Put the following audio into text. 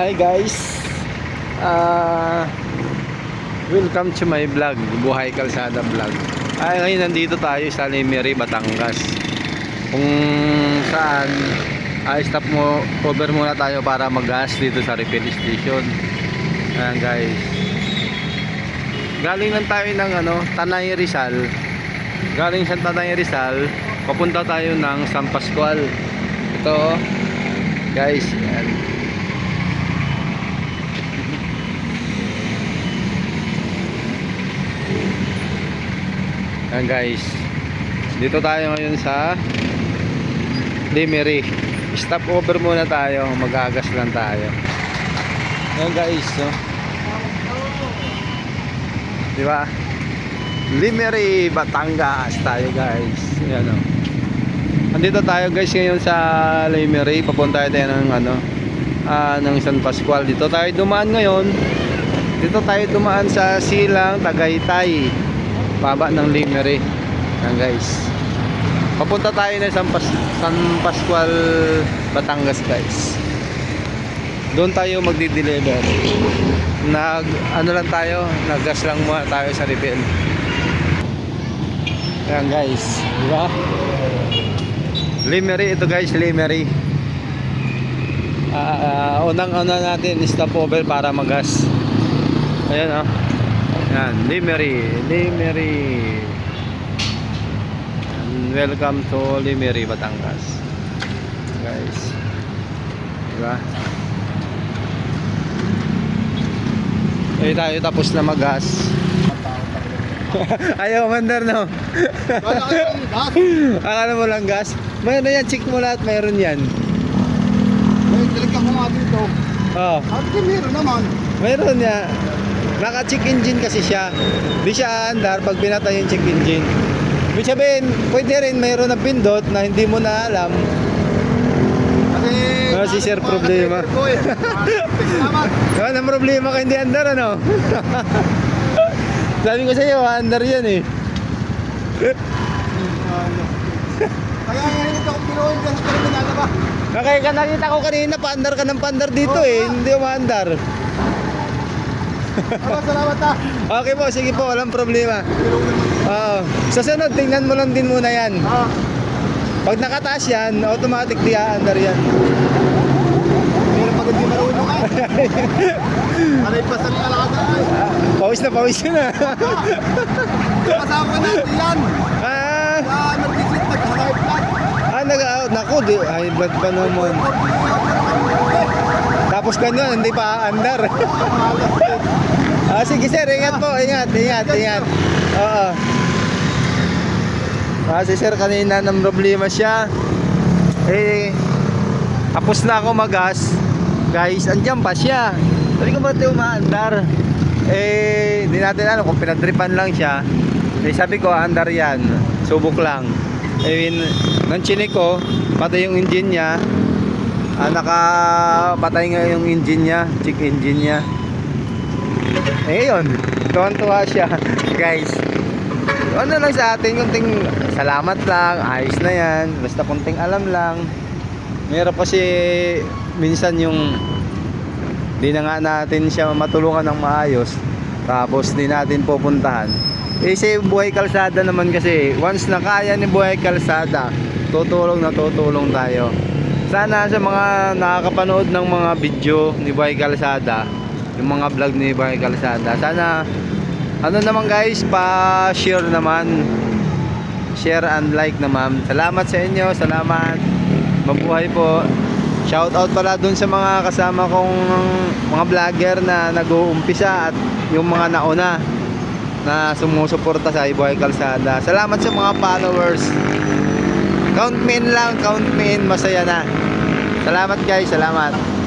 Hi guys. Ah Welcome to my vlog Buhay Kalsada Vlog. Ay ngayon nandito tayo sa Lemery, Batangas. Kung saan ay stop mo over muna tayo para mag-gas dito sa refill station. Ayan guys. Galing lang tayo ng ano, Tanay Rizal. Galing sa Tanay Rizal Papunta tayo ng San Pascual. Ito oh. Guys, ayan. Ayan guys. Dito tayo ngayon sa Lemery. Stop over muna tayo. Magagas lang tayo. Ayan guys. No? Di ba? Lemery, Batangas tayo guys. Ayan o. Andito tayo guys ngayon sa Lemery. Papunta tayo ng ano ah, ng San Pascual. Dito tayo dumaan ngayon. Dito tayo dumaan sa Silang Tagaytay. Baba ng Limery. Yan guys. Papunta tayo na San, Pas San Pascual, Batangas guys. Doon tayo magdi-deliver. Nag ano lang tayo, naggas lang muna tayo sa refill. Yan guys, di ba? Limery ito guys, Limery. Ah, ah, unang-una natin stop over para magas. Ayan oh. Yan, Limery, Limery. And welcome to Limery, Batangas. Guys. Diba? Eh tayo tapos na magas. Ayaw mandar no. Akala mo lang gas? Mayroon yan, check mo lahat, mayroon yan. May talaga ko nga dito. Oh, At meron naman. mayroon niya. Naka-check engine kasi siya. Di siya andar pag pinatay yung check engine. Ibig sabihin, pwede rin mayroon na pindot na hindi mo na alam. Kasi... Ah, si Sir problema. Ang problema ka hindi andar ano. Sabi ko sa iyo, andar yan eh. Kaya ngayon kung pinuhin ka sa terminal na ba? Kaya ka nakita ko kanina, paandar ka ng paandar dito Oo eh. Hindi umaandar. Salamat ah. Okay po, sige po, walang problema. Oo. Sa sunod, tingnan mo lang din muna yan. Pag nakataas yan, automatic di aandar yan. meron pag hindi marunong eh. Alay pa sa alaga ay. Pawis na pawis yun ah. Kasama natin yan. ah, Ah, nag-visit, nag-high blood. ah nag, ah, naku, di, high blood pa naman. Tapos ganyan, hindi pa aandar. ah, sige sir, ingat po, ingat, ingat, ingat. Oo. Ah, si sir kanina ng problema siya. Eh, tapos na ako magas. Guys, andyan pa siya. Sabi ko ba ito umaandar? Eh, di natin alam kung pinadripan lang siya. Eh, sabi ko, andar yan. Subok lang. Eh, nang chinik ko, patay yung engine niya. Ah, nakapatay nga yung engine niya, check engine niya. Eh, yun. Tuwan-tuwa siya. Guys, ano lang sa atin, kunting salamat lang, ayos na yan. Basta kunting alam lang. Meron kasi minsan yung di na nga natin siya matulungan ng maayos. Tapos di natin pupuntahan. Eh si buhay kalsada naman kasi once na kaya ni buhay kalsada, tutulong na tutulong tayo. Sana sa mga nakakapanood ng mga video ni buhay kalsada, yung mga vlog ni buhay kalsada, sana ano naman guys, pa-share naman. Share and like naman. Salamat sa inyo, salamat. Mabuhay po. Shout out pala dun sa mga kasama kong mga vlogger na nag-uumpisa at yung mga nauna na sumusuporta sa Ibuhay Kalsada. Salamat sa mga followers. Count me in lang, count me in. Masaya na. Salamat guys, salamat.